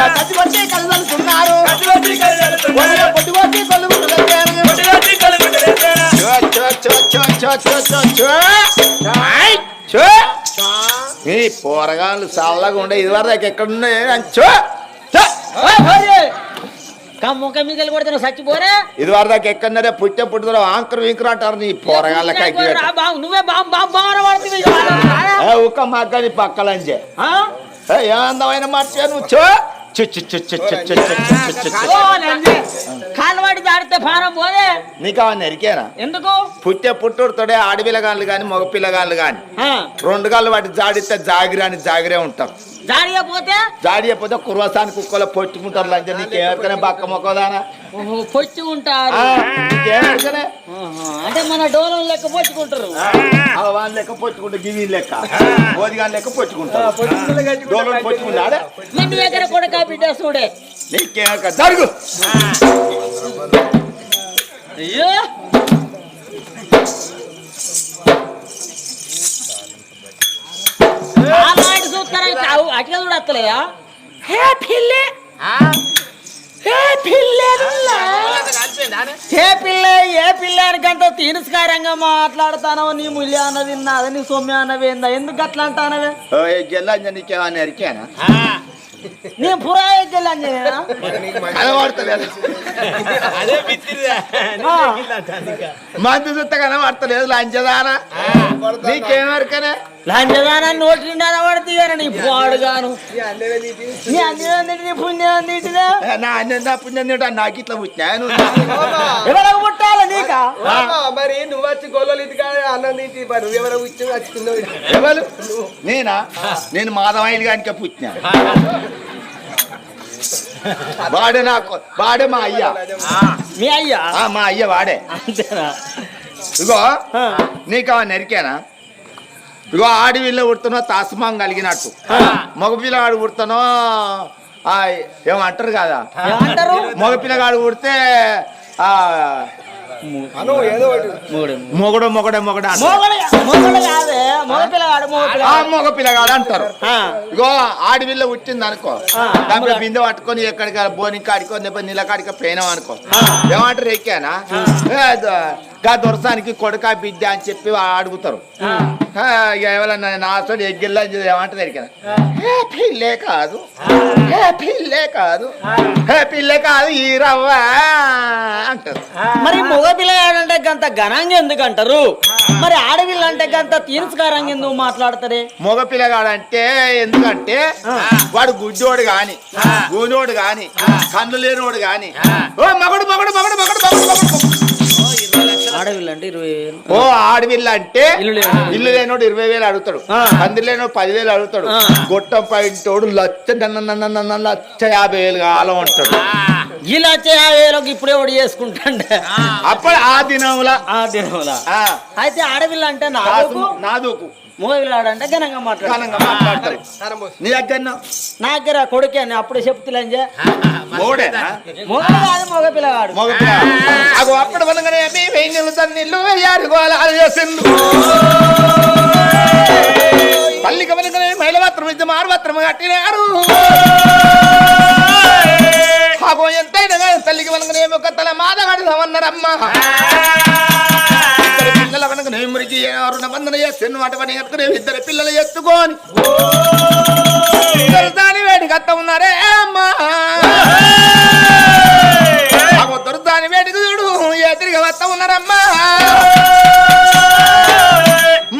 కట్టుబట్టి పోరగాళ్ళు చల్లగా ఉండే ఇది వరకు ఎక్కడున్నాయి అంచో ముఖం మీద ఇది పుట్టే పుట్టుదరో ఆంకర్ వింకర్ అంటారు నీ పోరగాళ్ళకి నువ్వే ఒక్క పక్కలంజే. ఏ అందమైన మాట నువ్వు కాలువాడి జాడితే ఫారం పోదే నీకు అవన్నీ ఎరికేనా ఎందుకు పుట్టే పుట్టుడుతోడే ఆడపిల్లగాళ్ళు కానీ మగ పిల్లగాళ్ళు కాని రెండు కాళ్ళు వాటి జాడిస్తే జాగిరాని జాగిరే ఉంటారు జాడియపోతే? జాడి అయిపోతే కుర్వసాని కుక్కలో పొట్టుకుంటారు లంచం. నీకేమరికనే బక్క మొక్కదానా? ఓహో, పొచ్చి ఉంటారు నీకేమరికనే ఆహా, అంటే మన డోలం లెక్క పొచ్చుకుంటారు వాళ్ళ లెక్క పొట్టుకుంటే గివి లెక్క. గోదిగాని లెక్క పొట్టుకుంటారు. డోలు పొట్టుకుంటాడే మీ దగ్గర కూడా బిడ్డ చూడే నీకేమరిక జరుగు. అయ్యో. చావు కూడా వస్తలేదా హే పిల్లే! హే పిల్లే ఏ పిల్ల ఏ పిల్లానికంత తిరస్కారంగా మాట్లాడతానో నీ ముల్య అన్నది నాది నీ సొమ్మె అన్నవి ఏందా? ఎందుకు అట్లా అంటానవే? నీకేమన్నా నేను పురాయిద్దాను కనబడతలేదు. మంది చూస్తే కనబడతలేదు లంచదానా నీకేమరికనే? లంచదానాన్ని నోటి నిండా పడుతుంది నీ పాడుగాను? నీ అన్ని నీ పుణ్యం నా అన్న పుణ్యం తింటా నాకు ఇట్లా పుట్టినాను ఎవరికి పుట్టాలి నీకా? మరి నువ్వు వచ్చి గొల్లలు ఇది కాదు అన్నం తీసి మరి ఇచ్చి వచ్చుకున్నావు ఎవరు? నేనా? నేను మాధవాయిలు గానికే పుట్టినా. వాడే నాకు వాడే మా అయ్య. మీ అయ్యా? మా అయ్య వాడే. అంతేనా? ఇగో నీకు అవన్నీ ఎరికేనా ఇగో ఆడవిల్ల ఉడుతున్నో తాసుమాం కలిగినట్టు. మగపిల్లగాడు ఉడుతానో ఏమంటారు కదా? మగపిల్లగాడు ఉడితే మొగడు మొగడే మొగడ మొగ పిల్లగాడు అంటారు. ఇగో ఆడవిల్ల పుట్టింది అనుకో దాని బిందె పట్టుకొని ఎక్కడికి బోనికి ఆడికో లేకపోతే నీళ్ళకాడికి పోయినాం అనుకో. ఏమంటారు ఎక్కానా గా దొరసానికి కొడుక బిడ్డ అని చెప్పి అడుగుతారు. ఎవరన్నా నా అసలు ఎగ్గిల్లా ఏమంటారు ఎరికానా ఏ పిల్లే కాదు. ఏ పిల్లే కాదు. ఏ పిల్లే కాదు ఈ రవ్వ అంటారు. మరి మగ పిల్లగాడు అంటే గంత ఘనంగా ఎందుకు అంటారు? మరి ఆడపిల్ల అంటే గంత తిరస్కారంగా ఎందుకు మాట్లాడతారే? మగ పిల్లగాడు అంటే ఎందుకంటే వాడు గుడ్డోడు గాని గూనోడు గాని కన్ను లేనోడు గాని. ఓ మగడు మగడు మగడు మగడు మగడు మగడు. అంటే ఇరవై వేలు. ఓ ఆడవిల్ల అంటే ఇల్లు లేనోడు. ఇల్లు లేనోడు ఇరవై వేలు అడుగుతాడు. ఆ. పంది లేనోడు పదివేలు అడుగుతాడు. గొట్టం పైంటోడు లచ్చ నన్న నన్న నన్న లచ్చ యాభై వేలు కాలం ఉంటాడు ఇలా వచ్చే యాభై వేలకు ఇప్పుడే ఒకటి చేసుకుంటాండే. అప్పుడు ఆ దినంలా ఆ దినంలా ఆ, అయితే ఆడపిల్ల అంటే నాదుకు? కాసు- నాదుకు. మోగిలాడంటే ఘనంగా మాట్లాడతారు. నీ దగ్గర నా దగ్గర కొడుకే అని అప్పుడే చెప్తులేం మోడే మోగ కాదు మోగ పిల్లగాడు. మోగ పిల్లగాడు అప్పుడు వనగానే వెయ్యి నెలలు తన్నిళ్ళు యారు గోళాలు చేసిండు తల్లి మహిళ మాత్రం ఇది మారు మాత్రం కట్టినారు. ఎంతైనా తల్లికి వనగానే ఒక తల మాదగాడు అన్నారమ్మా ఇద్దరు పిల్లల వనగానే మురికి అరుణ వందన చేసిన అటువంటి ఎత్తుకునే ఇద్దరు పిల్లలు ఎత్తుకొని. దాని వేడి కత్త ఉన్నారే అమ్మా. దొరుకుతాని వేడికి చూడు ఎదురుగా వస్తా ఉన్నారమ్మా.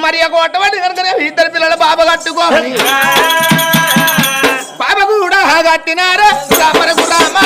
మరి ఒక ఒట్టవాడి కనుక ఇద్దరు పిల్లల బాబా కట్టుకోని. బాబా కూడా కట్టినారా రామ.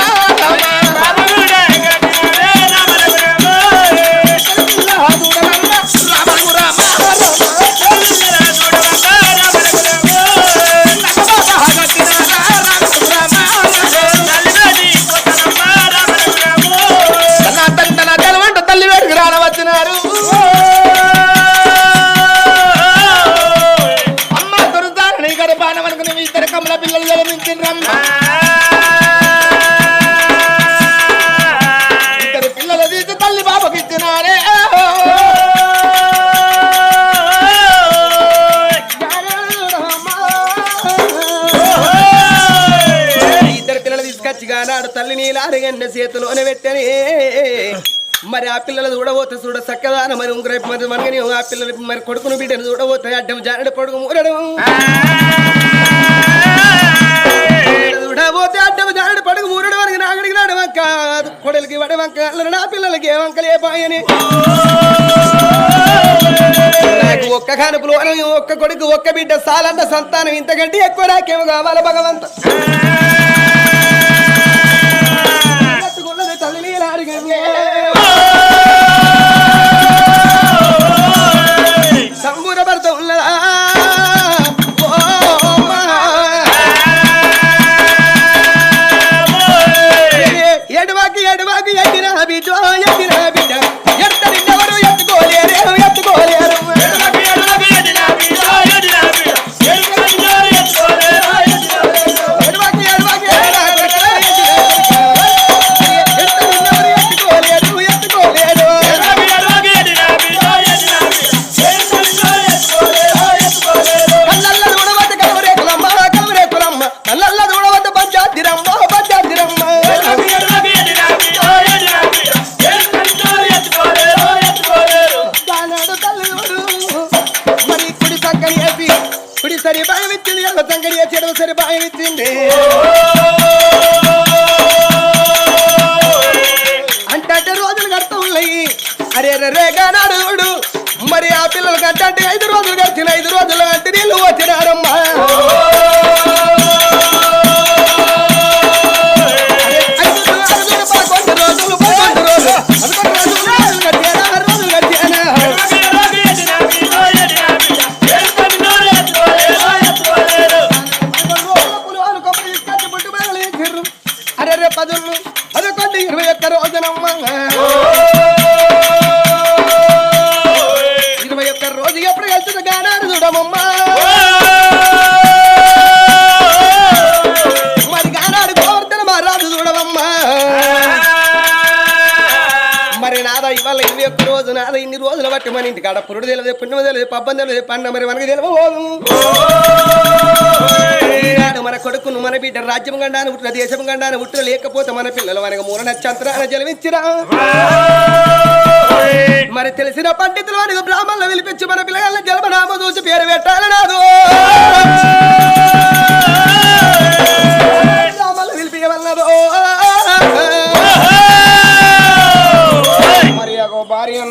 పిల్లలు చూడబోతే చూడ చక్కదాన మరి ఉంగర మరి మనగని ఆ పిల్లలు మరి కొడుకును బిడ్డను చూడబోతే అడ్డం జానడు పొడుగు మూరడం. చూడబోతే అడ్డం జానడు పడుగు మూరడం వరకు నాగడికి నాడు వంక. కొడలికి వడ వంక అల్లరి నా పిల్లలకి ఏ వంకలు పాయని నాకు ఒక్క కానుపులు ఒక్క కొడుకు ఒక్క బిడ్డ సాలన్న సంతానం ఇంతకంటే ఎక్కువ నాకేమో కావాలి భగవంత. తల్లి రే మరి ఆ పిల్లలు కట్టంటే ఐదు రోజులు గడిచిన ఐదు రోజులు అంటే నీళ్ళు వచ్చినారమ్మా. ఇవాళ ఇరవై ఒక్క రోజు నాద ఇన్ని రోజులు బట్టి మన ఇంటి కాడ పురుడు తెలియదు పుణ్యం తెలియదు పబ్బం తెలియదు పన్న మరి మనకి తెలియదు. మన కొడుకును మన బిడ్డ రాజ్యం గండాన పుట్టిన దేశం గండాన పుట్టిన లేకపోతే మన పిల్లలు మనకు మూల నక్షత్రాన జలవించిరా మరి తెలిసిన పండితులు మనకు బ్రాహ్మణులు పిలిపించి మన పిల్లగాళ్ళ జలమనామ చూసి పేరు పెట్టాలి నాదు. బ్రాహ్మణులు పిలిపియవలనదో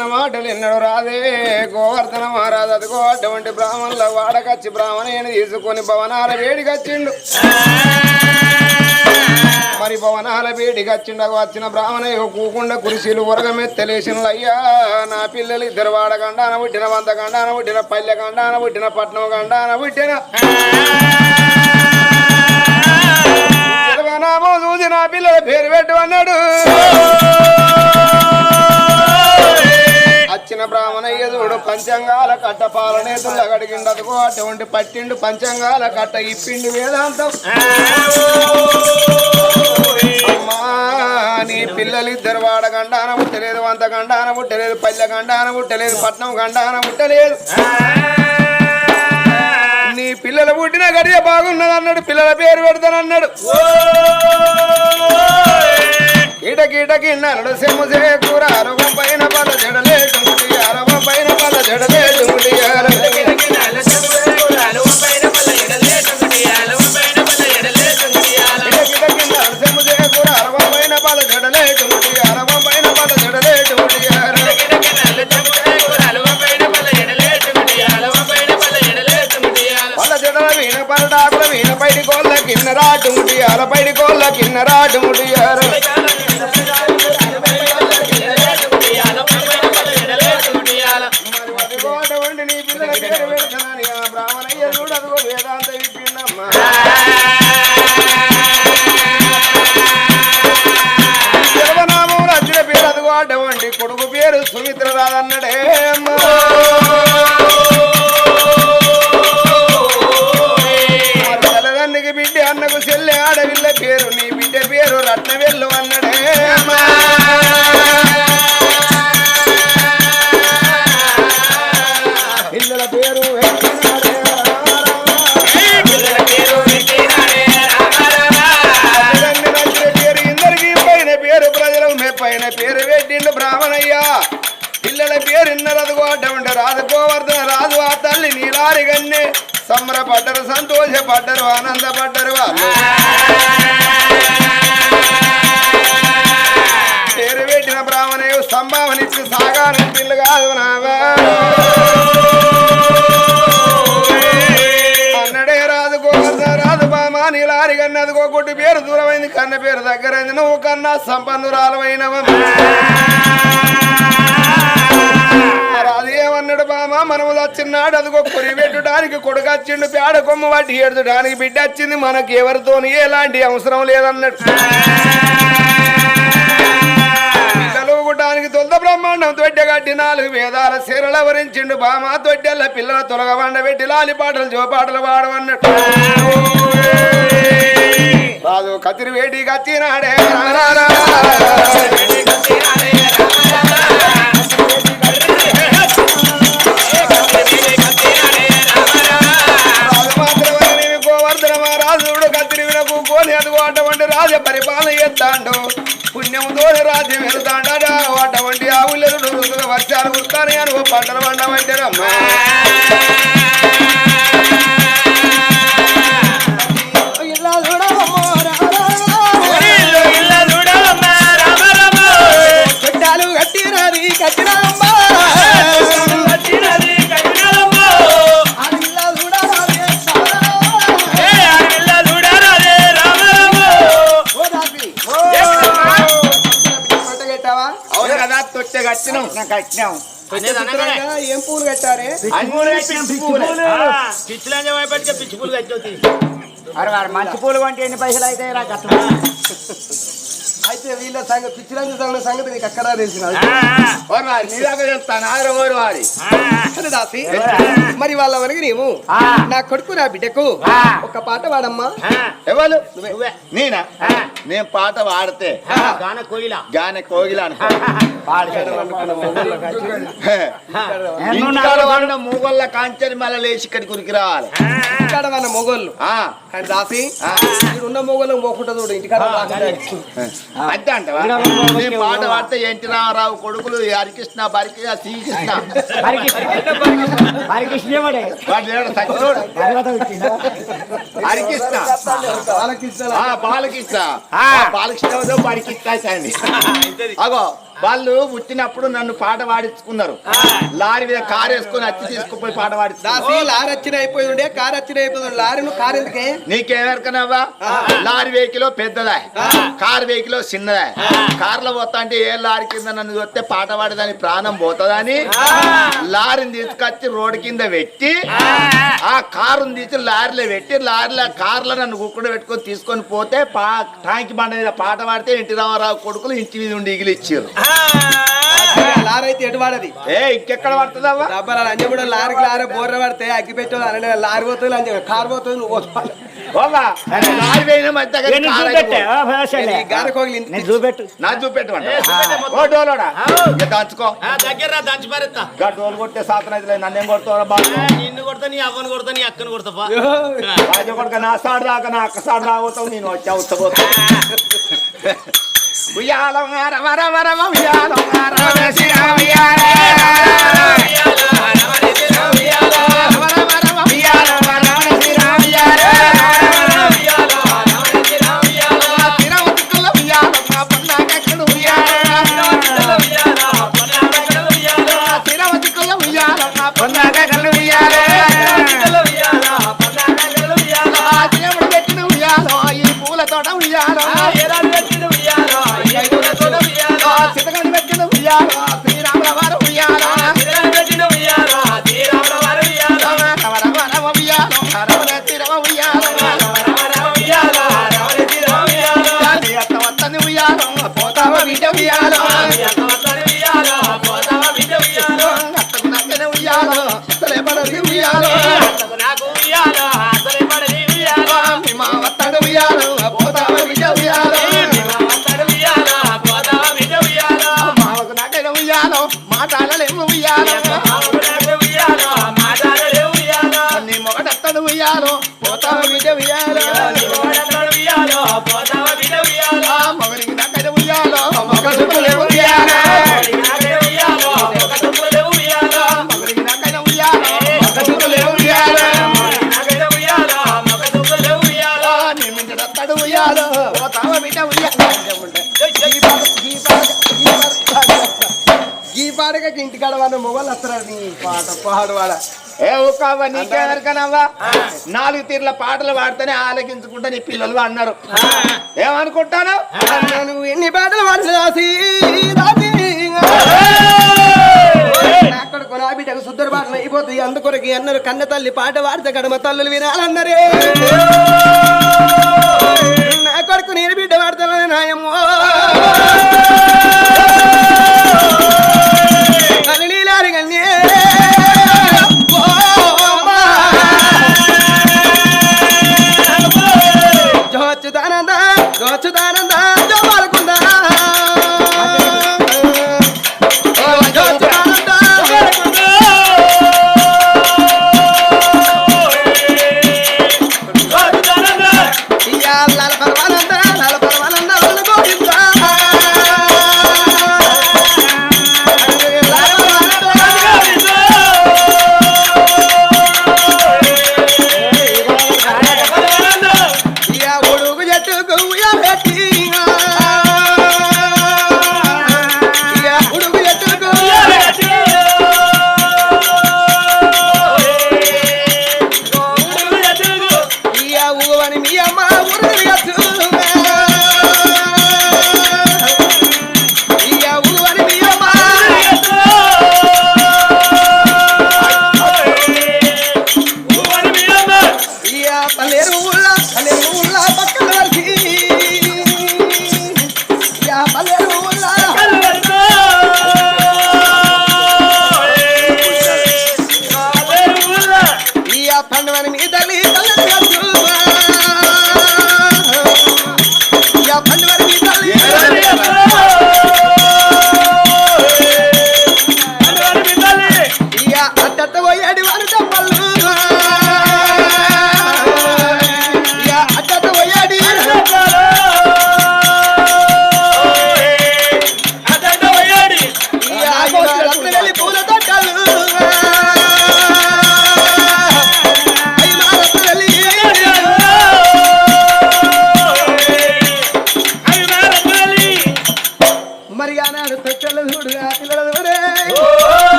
అన్న మాటలు ఎన్నడు రాదే. గోవర్ధన మహారాజు అదిగో అటువంటి బ్రాహ్మణుల వాడకచ్చి బ్రాహ్మణుని తీసుకొని భవనాల వేడికచ్చిండు మరి భవనాల వేడికి వచ్చిండ వచ్చిన బ్రాహ్మణ కూకుండా కురిసీలు ఉరగమెత్తలేసిన అయ్యా నా పిల్లలు ఇద్దరు వాడగండాన పుట్టిన వంద గండాన పుట్టిన పల్లె గండాన పుట్టిన పట్నం గండాన పుట్టిన. చూసి నా పిల్లల పేరు పెట్టు అన్నాడు కట్టిన బ్రాహ్మణయ్య చూడు పంచంగాల కట్ట పాలనేతులు అడిగిండదుకో అటువంటి పట్టిండు పంచంగాల కట్ట ఇప్పిండు వేదాంతం. నీ పిల్లలు ఇద్దరు వాడ గండాన పుట్టలేదు వంత గండాన పుట్టలేదు పల్లె గండాన పుట్టలేదు పట్నం గండాన పుట్టలేదు నీ పిల్లలు పుట్టిన గడియ బాగున్నది అన్నాడు పిల్లల పేరు పెడతానన్నాడు కీట కీట కిన్నడు సెమ్ము కూర పైన పద చెడలే కోళ్ళ కిన్న రాటు ముడియారు. పేరు బ్రాహ్మణయ్య చూడదు వేదాంత విప్పిండమ్మా. పేరు అదిగో కొడుకు పేరు సుమిత్ర రాదన్నడే సంబరపడ్డరు సంతోషపడ్డరు ఆనందపడ్డరు వాళ్ళు. పేరు పెట్టిన బ్రాహ్మణయు సంభావనిచ్చి సాగాను పిల్లు కాదు నావా. అన్నడే రాదు గోవర్ధ రాదు బామా నీలారి కన్నది కొట్టు పేరు దూరమైంది కన్న పేరు దగ్గరైంది. నువ్వు కన్నా సంపన్నురాలమైనవ రాదు ఏమన్నాడు మనము వచ్చిన్నాడు అదిగో కొరి పెట్టుడానికి కొడుకొచ్చిండు పేడ కొమ్మ వాటి ఏడుచడానికి బిడ్డ వచ్చింది మనకి ఎవరితోని ఎలాంటి అవసరం లేదన్నాడు. కలుగుటానికి తొలత బ్రహ్మాండం తొట్టెగట్టి నాలుగు వేదాల శీరల వరించిండు బామ. తొట్టెల్ల పిల్లల తొలగ వండబెట్టి లాలిపాటలు జోపాటలు వాడవన్నట్టు రాజు కత్తిరి వేటికి వచ్చినాడే. రా. కట్టినాం. కట్టినాం ఏం పూలు కట్టారే? పిచ్చి పూలే. కట్టి అరే మంచి పూలు కొంటే ఎన్ని పైసలు అయితే రా కట్ట. అయితే వీళ్ళ సంగతి పిచ్చిరంజు సంగతి సంగతి నీకు అక్కడ తెలిసిన? మరి వాళ్ళ వరకు నీవు నా కొడుకు నా బిడ్డకు ఒక పాట పాడమ్మా. ఎవరు? నేనా? నేను పాట పాడితే. గాన కోయిల. గానే కోగిల కాంచని మళ్ళీ లేచి ఇక్కడికి ఉరికి రావాలి. ఇంటికాడ మన మొగోళ్ళు. ఆ, కానీ దాసి ఆ. ఇక్కడ ఉన్న మొగోళ్ళం పోకుండా చూడు ఇంటికాడ. అంతే అంటవా? నేను పాట పాడితే ఎన్టీ రామారావు కొడుకులు హరికృష్ణ బరికి శ్రీకృష్ణ హరికృష్ణ. బాలకృష్ణ. ఆ, బాలకృష్ణ. ఆ, బాలకృష్ణ అండి అగో. వాళ్ళు పుట్టినప్పుడు నన్ను పాట పాడించుకున్నారు. లారీ మీద కారు వేసుకొని అచ్చి తీసుకుపోయి పాట పాడించు దాసి లారీ వచ్చిన అయిపోయి ఉండే కారు వచ్చిన అయిపోయి ఉండే. లారీ నువ్వు కారు ఎందుకే? నీకేమెరకనవ్వా లారీ వెహికల్ పెద్దదా. కార్ వెహికల్ చిన్నదా. కార్లో పోతా అంటే ఏ లారీ కింద నన్ను చూస్తే పాట పాడేదాని ప్రాణం పోతుందని లారీని తీసుకొచ్చి రోడ్డు కింద పెట్టి ఆ. కారుని తీసి లారీలో పెట్టి లారీలో కార్లో నన్ను కుక్కడ పెట్టుకొని తీసుకొని పోతే పా టాంకి బండ మీద పాట పాడితే ఇంటి రామారావు కొడుకులు ఇంటి మీద ఉండి ఇగిలిచ్చారు. లారీ అయితే ఎటు ఏ ఇంకెక్కడ పడుతుందవ్వా డబ్బా లంజముడు లారీకి లారీ బోర్ర పడితే అగ్గి పెట్టాలి అనే లారీ పోతుంది కారు పోతుంది నువ్వు ఇక దంచుకో. దగ్గర దంచి పారేస్తా గా డోలు కొట్టే అయితే నన్నేం కొడతావు బాబు? నిన్ను కొడతా నీ అవ్వను కొడతా నీ అక్కను కొడతా. రాజు కొడుక నా సాడు దాకా నా అక్క సాడు రాబోతావు నేను వచ్చా ఉత్తపోతా ఉయ్యాల వర వర వర వ ఉయ్యాల we are. ఏ ఊకావా నీకెవరికనవ్వా నాలుగు తీర్ల పాటలు పాడితేనే ఆలకించుకుంటా నీ పిల్లలు అన్నారు. ఏమనుకుంటాను? నువ్వు ఎన్ని పాటలు పాడి రాసి రాసి నా బిడ్డకు శుద్ధ పాటలు అయిపోతాయి. అందుకొరకు అన్నారు కన్న తల్లి పాట పాడితే గడమ తల్లులు వినాలన్నరే. నా కొడుకు నేను బిడ్డ పాడతాను నాయమ్మో.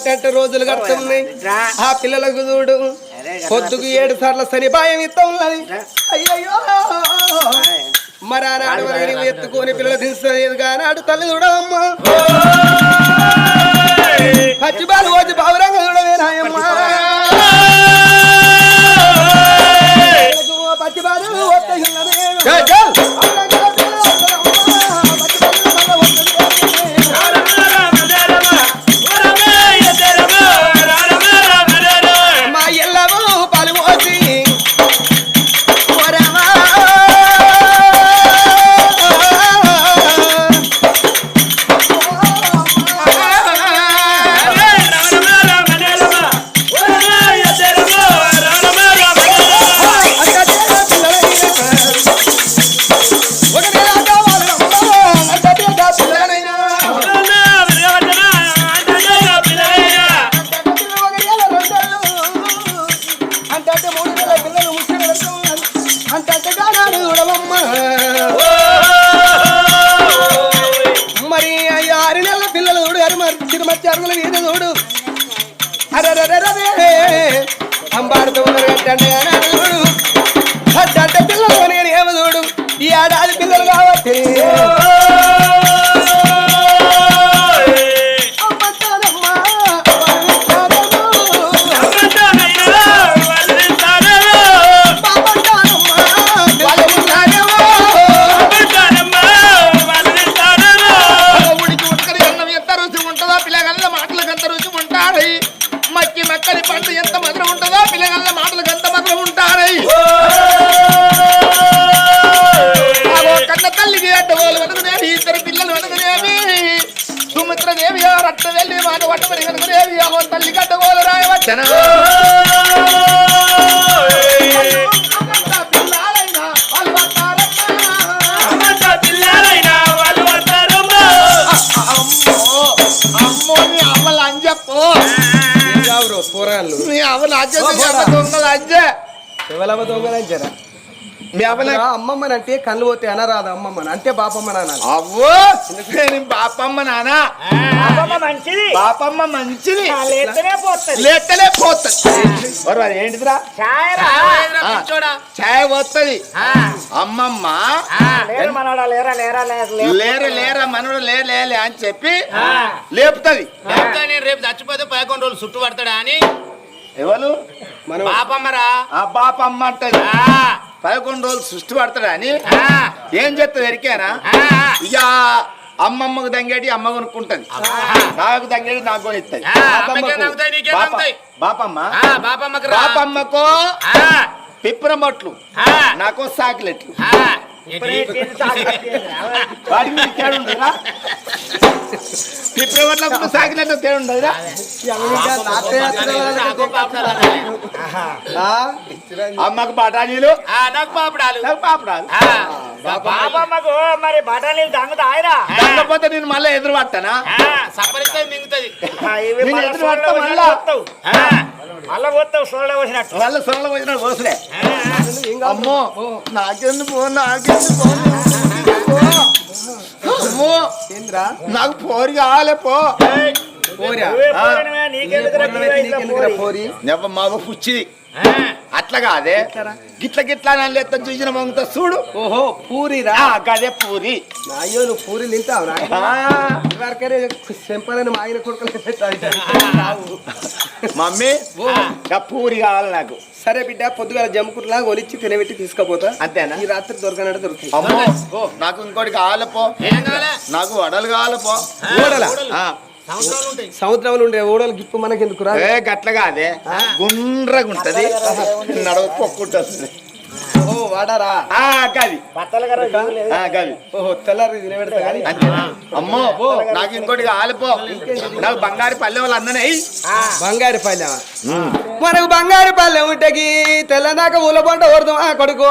కానాడు చూడు అంటే రోజులు గడుతున్నాయి ఆ పిల్లలకు చూడు. పొద్దుకు ఏడు సార్లు సనిపాయం ఇస్తా ఉన్నది అయ్యయ్యో! మరి ఆనాడు ఎత్తుకొని పిల్లలు దించలేదు కానాడు తల్లి చూడమ్మా పచ్చిబాలు వచ్చి బాబురంగా పంట ఎంత మధురం ఉంటుందో పిల్లగల్ల మాటలకు ఎంత మధురం ఉంటారై. కన్న తల్లికి అడ్డగోలు వెనుకనేవి ఇద్దరు పిల్లలు వెనుకనేవి సుమిత్రదేవి రట్ట వెళ్ళి మాట వట్టమని వెనుకనేవి ఆగో తల్లి అడ్డగోలు రాయవచ్చనా. మీ అవ్వ దొంగలంచారా మీ అవ్వ అమ్మమ్మని అంటే కళ్ళు పోతే అనరాదు అమ్మమ్మని అంటే బాపమ్మని అనాలి అవ్వో నేను బాపమ్మ నానా మంచిది. బాపమ్మ మంచిది. లేకలే పోతుంది. ఏంటిదిరా? ఛాయ్ ఛాయ్ పోతుంది. అమ్మమ్మ ఆ. లేరు మనోడా లేరా లేరా లేరా లేరా. లేరు లేరా మనడు లే లే లే అని చెప్పి లేపుతుంది. రేపు చచ్చిపోతే పదకొండు రోజులు చుట్టూ పడతాడా అని ఎవరు? మనం పాపమ్మరా ఆ బాపమ్మ అంటది. ఆ, పదకొండు రోజులు సృష్టి పడతాడా అని? ఆ, ఏం చెప్తుంది ఎరికానా? ఆ, ఇక అమ్మమ్మకు దంగేటి అమ్మ కొనుక్కుంటది. నాకు దంగేటి నాకు కొనిస్తుంది ఆ, అమ్మకే నవ్వుతాయి, నీకే నవ్వుతాయి. బాపమ్మ? ఆ, బాపమ్మకి రా. బాపమ్మకు ఆ, పిప్రమొట్లు ఆ, నాకు సాకిలెట్లు. ఆ. ఏంటి? తేడా పాపడాలు. అమ్మకు బఠానీలు? నాకు పాపడాలు. నాకు పాపడాలు. ఆ, బాబమ్మకు మరి బఠానీలు దంగుతా ఆయరా కాకపోతే నేను మళ్ళీ ఎదురు ఆ, సపరిస్తే మింగుతుంది. మళ్ళా ఎదురు పడతా పోసినట్టు మళ్ళా. మళ్ళా పోతావు సోళ్ళ పోసినట్టు. వాళ్ళ సొరలు పోసిన పోసులే. అమ్మో నాకెందుకు నాకెందుకు ఏంద్రా? నాకు పోరి కావాలి పో. నువ్వే పోరినవే, నీకెందుకురా నీ వయసులో నీకెందుకురా పోరి? పోరి నెవ్వ మావ పుచ్చిది ఆ, అట్లా కాదే గిట్ల గిట్లా నన్ను ఎత్త చూసిన మొంగతో చూడు. ఓహో పూరిరా. ఆ గదే పూరి. అయ్యో నువ్వు పూరి తింటావు చెంపలని మా ఆయన కొడుకులు మమ్మీ ఆ పూరి కావాలి నాకు. సరే బిడ్డ పొద్దుగాల జమ్ముకుట్లా కొనిచ్చి తినబెట్టి తీసుకుపోతా. అంతేనా? ఈ రాత్రి దొరకనట్టు దొరుకుతాయి. అమ్మో నాకు ఇంకోటి కావాలి పో. ఏం కావాలా? నాకు వడలు కావాలి పో. ఆ, ఓడలా? ఓడలు. ఆ, సంవత్సరాలు ఉంటాయి. ఉండే ఓడలు గిప్పు మనకి ఎందుకు రా ఏ గట్ల కాదే గుండ్రగా ఉంటది నడవ పొక్కుంటుంది ఓహో వాడారా? ఆ గది ఓహో తెల్లారి కానీ. అమ్మో నాకు ఇంకోటి? కాలిపో నాకు బంగారు పల్లె వాళ్ళు అన్ననే బంగారు పల్లెమా మనకు బంగారు పల్లె ఉంటకి తెల్లదాకా ఊల పంట కొడతాం ఆ కొడుకు.